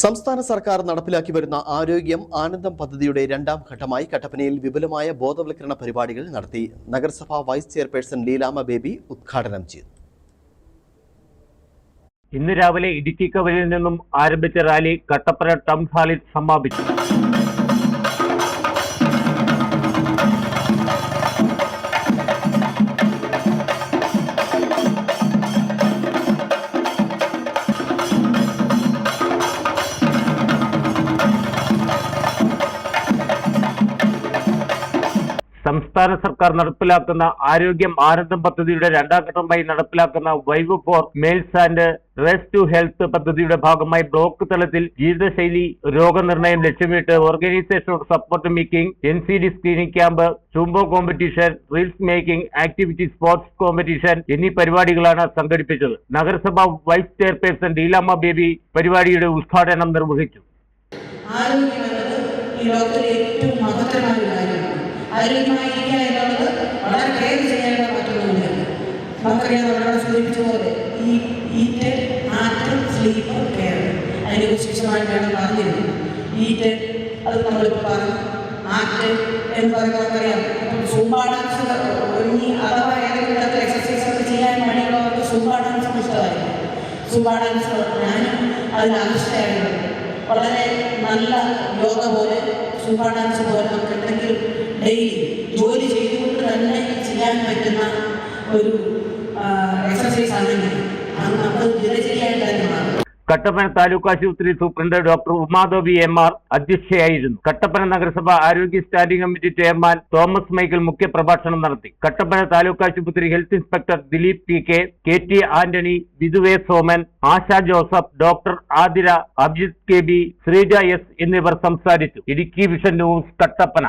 സംസ്ഥാന സർക്കാർ നടപ്പിലാക്കി വരുന്ന ആരോഗ്യം ആനന്ദം പദ്ധതിയുടെ രണ്ടാം ഘട്ടമായി കട്ടപ്പനയിൽ വിപുലമായ ബോധവൽക്കരണ പരിപാടികൾ നടത്തി നഗരസഭാ വൈസ് ചെയർപേഴ്സൺ ലീലാമ ബേബി ഉദ്ഘാടനം ചെയ്തു. ഇന്ന് രാവിലെ ഇടുക്കി കവലിൽ നിന്നും ആരംഭിച്ച റാലി കട്ടപ്പന ടൗൺ ഹാളിൽ സമാപിച്ചു. സംസ്ഥാന സർക്കാർ നടപ്പിലാക്കുന്ന ആരോഗ്യം ആനന്ദം പദ്ധതിയുടെ രണ്ടാം ഘട്ടമായി നടപ്പിലാക്കുന്ന വൈവ് for males and rest to health പദ്ധതിയുടെ ഭാഗമായി ബ്ലോക്ക് തലത്തിൽ ജീവിതശൈലി രോഗനിർണയം ലക്ഷ്യമിട്ട് organisation of support making N C D screening camp ചുംബോ competition reels making activity sports competition എന്നീ പരിപാടികളാണ് സംഘടിപ്പിച്ചത്. നഗരസഭ വൈസ് ചെയർപേഴ്സൺ ലീലാമ്മ ബേബി പരിപാടിയുടെ ഉദ്ഘാടനം നിർവഹിച്ചു. ഈ ലോകത്തിലെ ഏറ്റവും മഹത്തരമായ കാര്യമാണ്. ആരോഗ്യമായിരിക്കുക എന്നുള്ളത് വളരെ കെയർ ചെയ്യേണ്ട മറ്റൊന്നുമില്ല നമുക്കറിയാം നമ്മളോട് സൂചിപ്പിച്ച പോലെ ഈ ഈറ്റ് ആറ്റ് സ്ലീപ്പ് കെയർ അതിനെക്കുറിച്ച് വിശദമായി വേണം പറഞ്ഞിരുന്നു. ഈറ്റ് അത് നമ്മളിപ്പോൾ പറഞ്ഞു. ആറ്റ് എന്ന് പറയുന്നത് നമുക്കറിയാം സുംബ ഡാൻസ് ഒരുങ്ങി അഥവാ ഏതെങ്കിലും തരത്തിൽ എക്സസൈസ് ഒക്കെ ചെയ്യാൻ വേണ്ടിയുള്ളവർക്ക് സുംബ ഡാൻസ് ഇഷ്ടമായിരിക്കും സുംബ ഡാൻസ് ഞാനും അതിന് ആകൃഷ്ടയായിട്ടുണ്ട് വളരെ നല്ല യോഗ പോലെ സൂപ്പർ ഡാൻസ് പോലെ നമുക്ക് എന്തെങ്കിലും ഡെയിലി ജോലി ചെയ്തുകൊണ്ട് തന്നെ ചെയ്യാൻ പറ്റുന്ന ഒരു എക്സസൈസ് ആണെങ്കിൽ അത് നമ്മൾ ദിനചര്യയായിട്ട് തന്നെ മാറും. കട്ടപ്പന താലൂക്ക് ആശുപത്രി superintendent doctor Umadevi M R അധ്യക്ഷയായിരുന്നു. Kattappana നഗരസഭ ആരോഗ്യ standing committee chairman Thomas Michael മുഖ്യപ്രഭാഷണം നടത്തി. കട്ടപ്പന താലൂക്ക് ആശുപത്രി health inspector Dileep P K K T Antony വിധുവേ Soman Asha Joseph doctor Athira Abhijith K B Sreeja S എന്നിവർ സംസാരിച്ചു. Idukki vision news Kattappana.